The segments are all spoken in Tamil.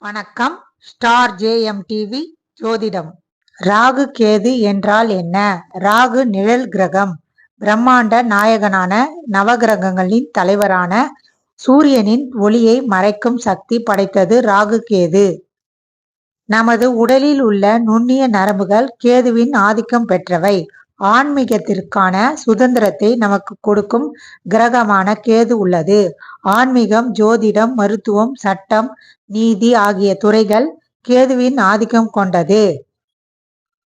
வணக்கம். ஸ்டார் ஜேஎம் டிவி ஜோதிடம். ராகு கேது என்றால் என்ன? ராகு நிழல் கிரகம். பிரம்மாண்ட நாயகனான நவகிரகங்களின் தலைவரான சூரியனின் ஒளியை மறைக்கும் சக்தி படைத்தது ராகு கேது. நமது உடலில் உள்ள நுண்ணிய நரம்புகள் கேதுவின் ஆதிக்கம் பெற்றவை. ஆன்மீகத்திற்கான சுதந்திரத்தை நமக்கு கொடுக்கும் கிரகமான கேது உள்ளது. ஆன்மீகம் ஜோதிடம் மருத்துவம் சட்டம் நீதி ஆகிய துறைகள் கேதுவின் ஆதிக்கம் கொண்டது.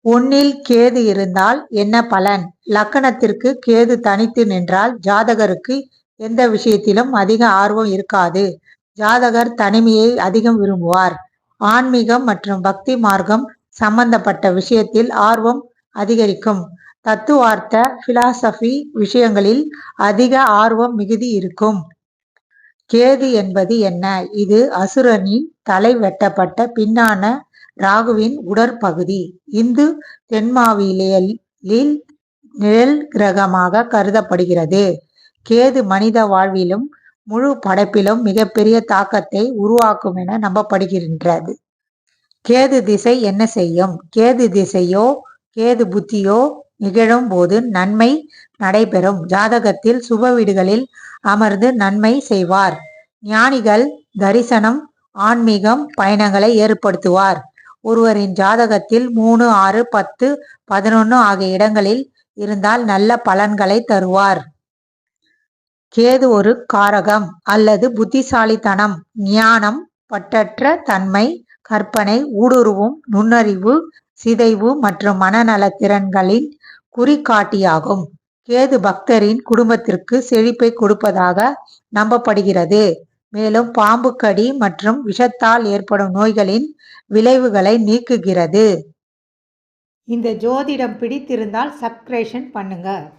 ஒன்னில் கேது இருந்தால் என்ன பலன்? லக்கணத்திற்கு கேது தனித்து நின்றால் ஜாதகருக்கு எந்த விஷயத்திலும் அதிக ஆர்வம் இருக்காது. ஜாதகர் தனிமையை அதிகம் விரும்புவார். ஆன்மீகம் மற்றும் பக்தி மார்க்கம் சம்பந்தப்பட்ட விஷயத்தில் ஆர்வம் அதிகரிக்கும். தத்துவார்த்த பிலாசபி விஷயங்களில் அதிக ஆர்வம் மிகுதி இருக்கும். கேது என்பது என்ன? இது அசுரனின் தலை வெட்டப்பட்ட பின்னான ராகுவின் உடற்பகுதி. இந்து தென்மாவிலில் நிழல் கிரகமாக கருதப்படுகிறது. கேது மனித வாழ்விலும் முழு படைப்பிலும் மிகப்பெரிய தாக்கத்தை உருவாக்கும் என நம்பப்படுகின்றது. கேது திசை என்ன செய்யும்? கேது திசையோ கேது புத்தியோ நிகழும் போது நன்மை நடைபெறும். ஜாதகத்தில் சுப வீடுகளில் அமர்ந்து நன்மை செய்வார். ஞானிகள் தரிசனம் ஆன்மீகம் பயணங்களை ஏற்படுத்துவார். ஒருவரின் ஜாதகத்தில் மூணு ஆறு பத்து பதினொன்னு ஆகிய இடங்களில் இருந்தால் நல்ல பலன்களை தருவார். கேது ஒரு காரகம் அல்லது புத்திசாலித்தனம் ஞானம் பற்றற்ற தன்மை கற்பனை ஊடுருவும் நுண்ணறிவு சிதைவு மற்றும் மனநல திறன்களின் குறிகாட்டியாகும். கேது பக்தரின் குடும்பத்திற்கு செழிப்பை கொடுப்பதாக நம்பப்படுகிறது. மேலும் பாம்பு கடி மற்றும் விஷத்தால் ஏற்படும் நோய்களின் விளைவுகளை நீக்குகிறது. இந்த ஜோதிடம் பிடித்திருந்தால் சப்ஸ்கிரேஷன் பண்ணுங்க.